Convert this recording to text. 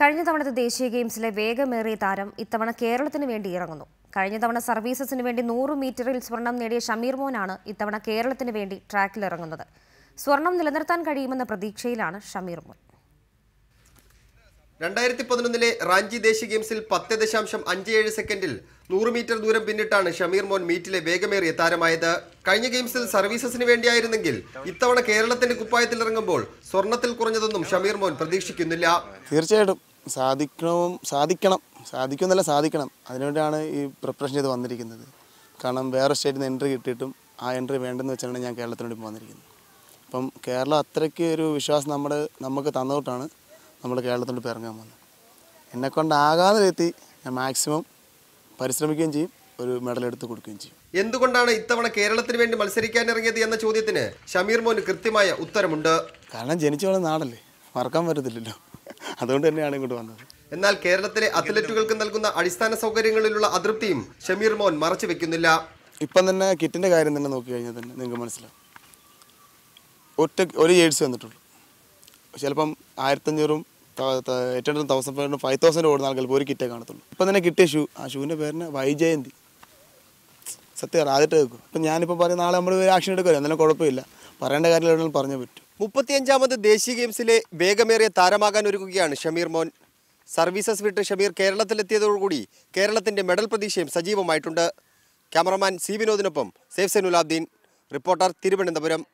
കഴിഞ്ഞ തവണത്തെ ദേശീയ ഗെയിംസിലെ വേഗമേറിയ താരം ഇത്തവണ കേരളത്തിന് വേണ്ടി ഇറങ്ങുന്നു. കഴിഞ്ഞ തവണ സർവീസസിന് വേണ്ടി നൂറ് മീറ്ററിൽ സ്വർണം നേടിയ ഷമീർ മോനാണ് ഇത്തവണ കേരളത്തിന് വേണ്ടി ട്രാക്കിൽ ഇറങ്ങുന്നത്. സ്വർണം നിലനിർത്താൻ കഴിയുമെന്ന പ്രതീക്ഷയിലാണ് ഷമീർ മോൻ. രണ്ടായിരത്തി പതിനൊന്നിലെ റാഞ്ചി ദേശീയ ഗെയിംസിൽ പത്ത് ദശാംശം അഞ്ച് ഏഴ് സെക്കൻഡിൽ നൂറ് മീറ്റർ ദൂരം പിന്നിട്ടാണ് ഷമീർ മോൻ മീറ്റിലെ വേഗമേറിയ താരമായത്. കഴിഞ്ഞ ഗെയിംസിൽ സർവീസസിന് വേണ്ടിയായിരുന്നെങ്കിൽ ഇത്തവണ കേരളത്തിന്റെ കുപ്പായത്തിൽ ഇറങ്ങുമ്പോൾ സ്വർണത്തിൽ കുറഞ്ഞതൊന്നും ഷമീർ മോൻ പ്രതീക്ഷിക്കുന്നില്ല. തീർച്ചയായിട്ടും സാധിക്കണം സാധിക്കണം. സാധിക്കുമെന്നല്ല സാധിക്കണം. അതിനുവേണ്ടിയാണ് ഈ പ്രിപ്പറേഷൻ ചെയ്ത് വന്നിരിക്കുന്നത്. കാരണം വേറെ സ്റ്റേറ്റിൽ നിന്ന് എൻട്രി കിട്ടിയിട്ടും ആ എൻട്രി വേണ്ടെന്ന് വെച്ചാണ് ഞാൻ കേരളത്തിനോട് വന്നിരിക്കുന്നത്. അപ്പം കേരളം അത്രയ്ക്ക് ഒരു വിശ്വാസം നമ്മുടെ നമുക്ക് തന്നോട്ടാണ്. നമ്മൾ കേരളത്തിലോട്ട് ഇറങ്ങാൻ വന്നത് എന്നെക്കൊണ്ടാകാതെ എത്തി ഞാൻ മാക്സിമം പരിശ്രമിക്കുകയും ചെയ്യും ഒരു മെഡൽ എടുത്ത് കൊടുക്കുകയും ചെയ്യും. എന്തുകൊണ്ടാണ് ഇത്തവണ കേരളത്തിന് വേണ്ടി മത്സരിക്കാൻ ഇറങ്ങിയത് എന്ന ചോദ്യത്തിന് ഷമീർ മോന് കൃത്യമായ ഉത്തരമുണ്ട്? കാരണം ജനിച്ചു വളർന്ന നാടല്ലേ മറക്കാൻ പറ്റത്തില്ലല്ലോ. അതുകൊണ്ട് തന്നെയാണ് ഇങ്ങോട്ട് വന്നത്. എന്നാൽ കേരളത്തിലെ അത്ലറ്റുകൾക്ക് നൽകുന്ന അടിസ്ഥാന സൗകര്യങ്ങളിലുള്ള അതൃപ്തിയും ഷമീർ മോൻ മറച്ചു വെക്കുന്നില്ല. ഇപ്പം തന്നെ കിറ്റിന്റെ കാര്യം തന്നെ നോക്കി കഴിഞ്ഞാൽ തന്നെ നിങ്ങൾക്ക് മനസ്സിലാവും. ഒറ്റ ഒരു ജേഴ്സി വന്നിട്ടുള്ളൂ. ചിലപ്പം ആയിരത്തഞ്ഞൂറും eight hundred thousand five hundred five thousand ഓടുന്ന ആൾക്കാർക്ക് ഒരു കിറ്റേ കാണത്തുള്ളൂ. ഇപ്പം തന്നെ കിട്ടിയ ഷൂ. ആ ഷൂവിന്റെ പേരിന് വൈജയന്തി. സത്യം ആദ്യമായിട്ട് കേൾക്കും. അപ്പം ഞാനിപ്പോൾ പറയും നാളെ നമ്മൾ ആക്ഷൻ എടുക്കുമല്ലോ എന്നാലും കുഴപ്പമില്ല. പറയേണ്ട കാര്യം എവിടെയും പറഞ്ഞു പറ്റും മുപ്പത്തിയഞ്ചാമത് ദേശീയ ഗെയിംസിലെ വേഗമേറിയ താരമാകാൻ ഒരുക്കുകയാണ് ഷമീർ മോൻ. സർവീസസ് വിട്ട് ഷമീർ കേരളത്തിലെത്തിയതോടുകൂടി കേരളത്തിന്റെ മെഡൽ പ്രതീക്ഷയും സജീവമായിട്ടുണ്ട്. ക്യാമറമാൻ സി വിനോദിനൊപ്പം സേഫ് സൈനുലാബ്ദീൻ റിപ്പോർട്ടർ തിരുവനന്തപുരം.